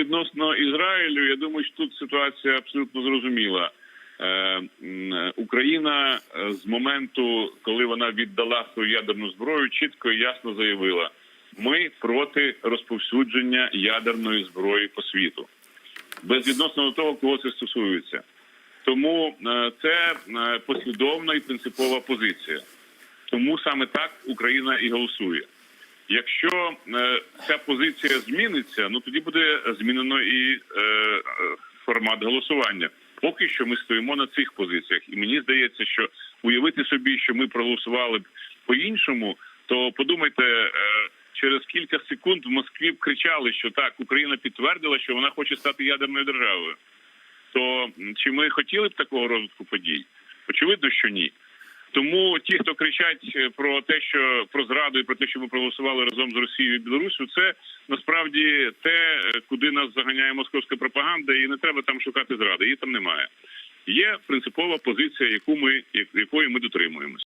відносно Ізраїлю, я думаю, що тут ситуація абсолютно зрозуміла. Е, Україна е, з моменту, коли вона віддала свою ядерну зброю, чітко і ясно заявила: ми проти розповсюдження ядерної зброї по світу, безвідносно до того, кого це стосується. Тому е, це е, послідовна і принципова позиція. Тому саме так Україна і голосує. Якщо е, ця позиція зміниться, ну тоді буде змінено і е, формат голосування. Поки що ми стоїмо на цих позиціях, і мені здається, що уявити собі, що ми проголосували б по-іншому, то подумайте, е, через кілька секунд в Москві б кричали, що так Україна підтвердила, що вона хоче стати ядерною державою. То чи ми хотіли б такого розвитку подій? Очевидно, що ні. Тому ті, хто кричать е, про те, що про зраду і про те, що ми проголосували разом з Росією і Білорусю, це насправді те, е, куди нас заганяє московська пропаганда, і не треба там шукати зради. Її там немає. Є принципова позиція, яку ми якої ми дотримуємося.